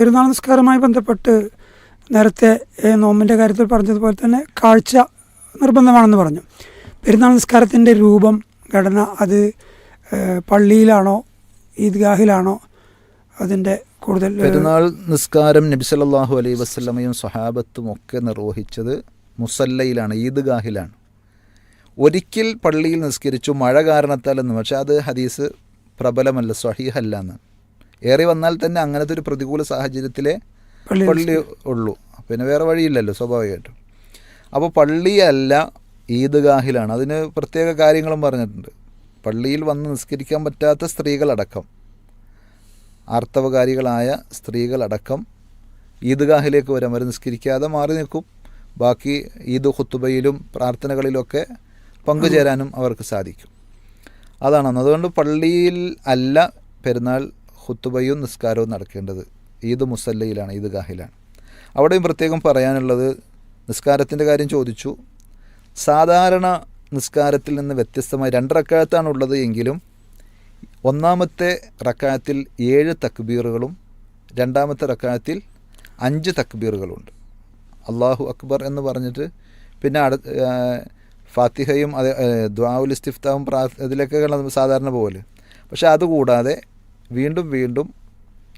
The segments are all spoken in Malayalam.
പെരുന്നാൾ നിസ്കാരവുമായി ബന്ധപ്പെട്ട് നേരത്തെ നോമ്പിന്റെ കാര്യത്തിൽ പറഞ്ഞതുപോലെ തന്നെ കാഴ്ച നിർബന്ധമാണെന്ന് പറഞ്ഞു. പെരുന്നാൾ നിസ്കാരത്തിന്റെ രൂപം ഘടന അത് പള്ളിയിലാണോ ഈദ്ഗാഹിലാണോ അതിന്റെ കൂടുതൽ പെരുന്നാൾ നിസ്കാരം നബി സല്ലല്ലാഹു അലൈഹി വസല്ലമയും സ്വഹാബത്തും ഒക്കെ നിർവഹിച്ചത് മുസല്ലയിലാണ് ഈദ്ഗാഹിലാണ്. ഒരിക്കൽ പള്ളിയിൽ നിസ്കരിച്ചു മഴ കാരണത്താലെന്ന് പക്ഷേ അത് ഹദീസ് പ്രബലമല്ല സ്വഹീഹല്ല എന്ന് ഏറി വന്നാൽ തന്നെ അങ്ങനത്തെ ഒരു പ്രതികൂല സാഹചര്യത്തിലെ പള്ളി ഉള്ളൂ. പിന്നെ വേറെ വഴിയില്ലല്ലോ സ്വാഭാവികമായിട്ടും. അപ്പോൾ പള്ളിയല്ല ഈദ്ഗാഹിലാണ്. അതിന് പ്രത്യേക കാര്യങ്ങളും പറഞ്ഞിട്ടുണ്ട്. പള്ളിയിൽ വന്ന് നിസ്കരിക്കാൻ പറ്റാത്ത സ്ത്രീകളടക്കം ആർത്തവകാരികളായ സ്ത്രീകളടക്കം ഈദ്ഗാഹിലേക്ക് വരാൻ അവർ നിസ്കരിക്കാതെ മാറി നിൽക്കും. ബാക്കി ഈദ് ഖുത്തുബയിലും പ്രാർത്ഥനകളിലൊക്കെ പങ്കുചേരാനും അവർക്ക് സാധിക്കും. അതാണ്. അതുകൊണ്ട് പള്ളിയിൽ അല്ല പെരുന്നാൾ ഖുത്തുബയും നിസ്കാരവും നടക്കേണ്ടത് ഈദ് മുസല്ലയിലാണ് ഈദ് ഗാഹിലാണ്. അവിടെയും പ്രത്യേകം പറയാനുള്ളത് നിസ്കാരത്തിന്റെ കാര്യം ചോദിച്ചു. സാധാരണ നിസ്കാരത്തിൽ നിന്ന് വ്യത്യസ്തമായി രണ്ട് റക്കായത്താണ് ഉള്ളത് എങ്കിലും ഒന്നാമത്തെ റക്കായത്തിൽ ഏഴ് തക്ബീറുകളും രണ്ടാമത്തെ റക്കായത്തിൽ അഞ്ച് തക്ബീറുകളുണ്ട്. അള്ളാഹു അക്ബർ എന്ന് പറഞ്ഞിട്ട് പിന്നെ അട ഫാത്തിഹയും അത് ദ്വാവുൽ ഇസ്തിഫ്താവും പ്രാ ഇതിലൊക്കെ സാധാരണ പോലെ. പക്ഷേ അതുകൂടാതെ വീണ്ടും വീണ്ടും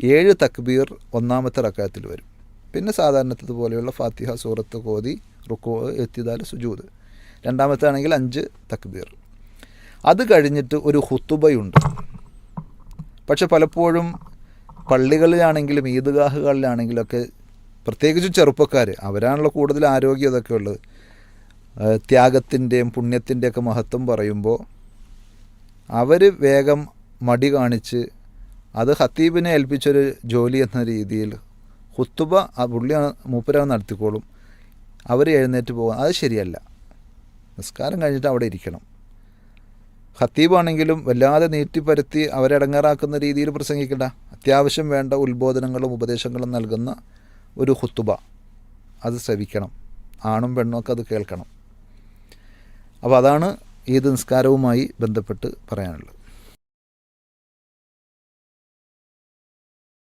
ഏഴ് തക്ബീർ ഒന്നാമത്തെ റക്കായത്തിൽ വരും. പിന്നെ സാധാരണത്തത് പോലെയുള്ള ഫാത്തിഹ സൂറത്ത് കോതി റുക്കോ എത്തിയതാൽ സുജൂദ്. രണ്ടാമത്തെ ആണെങ്കിൽ അഞ്ച് തക്ബീർ. അത് കഴിഞ്ഞിട്ട് ഒരു ഹുത്തുബയുണ്ട് പക്ഷെ പലപ്പോഴും പള്ളികളിലാണെങ്കിലും ഈദ്ഗാഹുകളിലാണെങ്കിലൊക്കെ പ്രത്യേകിച്ച് ചെറുപ്പക്കാർ അവരാണല്ലോ കൂടുതൽ ആരോഗ്യം ഇതൊക്കെ ഉള്ളത് ത്യാഗത്തിന്റെയും പുണ്യത്തിന്റെയൊക്കെ മഹത്വം പറയുമ്പോൾ അവർ വേഗം മടി കാണിച്ച് അത് ഹത്തീബിനെ ഏൽപ്പിച്ചൊരു ജോലി എന്ന രീതിയിൽ ഹുത്തുബ ആ പുള്ളി മൂപ്പരാണ് നടത്തിക്കോളും. അവർ എഴുന്നേറ്റ് പോകാൻ അത് ശരിയല്ല. നിസ്കാരം കഴിഞ്ഞിട്ട് അവിടെ ഇരിക്കണം. ഖത്തീബാണെങ്കിലും വല്ലാതെ നീട്ടിപ്പരത്തി അവരെ ഇടങ്ങാറാക്കുന്ന രീതിയിൽ പ്രസംഗിക്കണ്ട. അത്യാവശ്യം വേണ്ട ഉത്ബോധനങ്ങളും ഉപദേശങ്ങളും നൽകുന്ന ഒരു ഹുത്തുബ അത് ശ്രവിക്കണം. ആണും പെണ്ണും ഒക്കെ അത് കേൾക്കണം. അപ്പോൾ അതാണ് ഈ നിസ്കാരവുമായി ബന്ധപ്പെട്ട് പറയാനുള്ളത്.